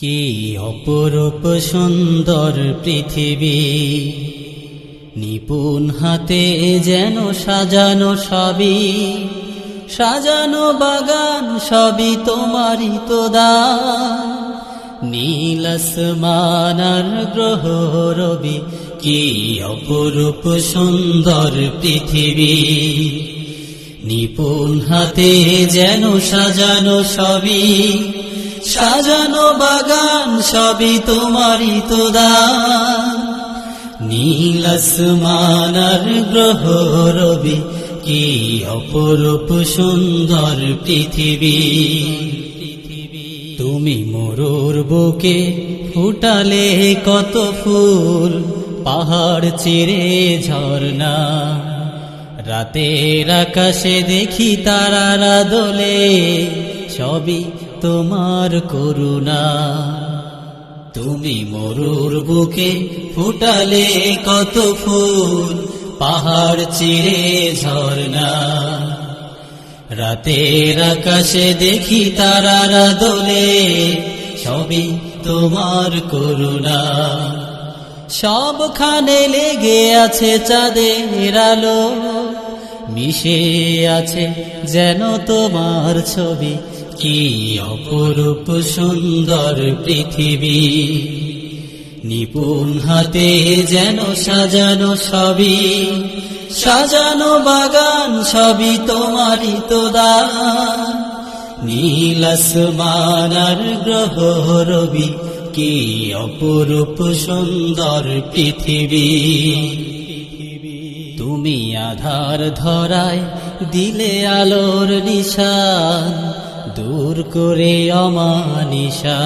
কি অপরূপ সুন্দর পৃথিবী? নিপুণ হাতে যেন সাজানো সবই, সাজানো বাগান সবই তোমারই তো দান। নীল আসমান গ্রহ রবি, কি অপরূপ সুন্দর পৃথিবী? নিপুণ হাতে যেন সাজানো সবই সাজানো বাগান সবই তোমারই তো দান। নীল আসমান আর গ্রহ রবি, কি অপরূপ সুন্দর পৃথিবী। তুমি মরুর বুকে ফুটালে কত ফুল, পাহাড় চিরে ঝর্ণা। রাতের আকাশে দেখি তারারা দোলে সবই তোমার করুণা। তুমি মরুর বুকে ফুটালে কত ফুল, পাহাড় চিরে ঝর্ণা। রাতের আকাশে দেখি তারারা দোলে সবই তোমার করুণা। সবখানে লেগে আছে চাঁদের আলো, মিশে আছে যেন তোমার ছবি। কি অপরূপ সুন্দর পৃথিবী? নিপুণ হাতে যেন সাজানো সবই সাজানো বাগান সবই তোমারই তো দান নীল গ্রহ রবি, কি অপরূপ সুন্দর পৃথিবী? তুমি আধার ধরায় দিলে আলোর নিশান দূর করে অমানিশা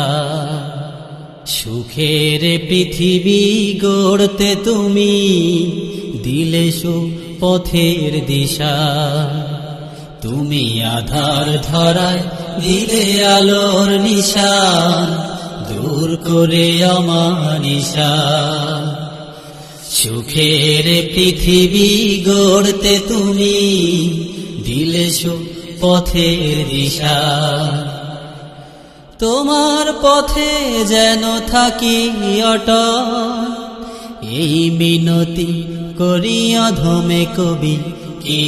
সুখের পৃথিবী গড়তে তুমি দিলে সু পথের দিশা। তুমি আধার ধরায় দিলে আলোর নিশান দূর করে অমানিশা সুখের পৃথিবী গড়তে তুমি দিলে সু পথের দিশা তোমার পথে যেন থাকি অট এই মিনতি করিয়া ধমে কবি, কি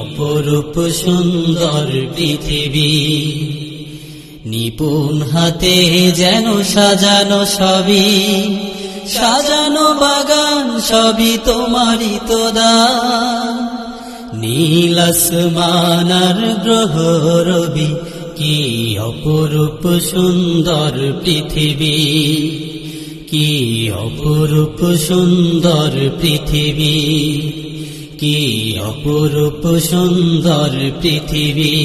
অপরূপ সুন্দর পৃথিবী। নিপুণ হাতে যেন সাজানো সবই সাজানো বাগান সবই তোমারই তো দান। নীল আসমান আর গ্রহ রবি, কি অপরূপ সুন্দর পৃথিবী? কি অপরূপ সুন্দর পৃথিবী? কি অপরূপ সুন্দর পৃথিবী?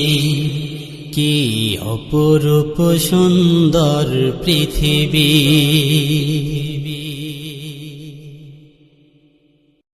কি অপরূপ সুন্দর পৃথিবী?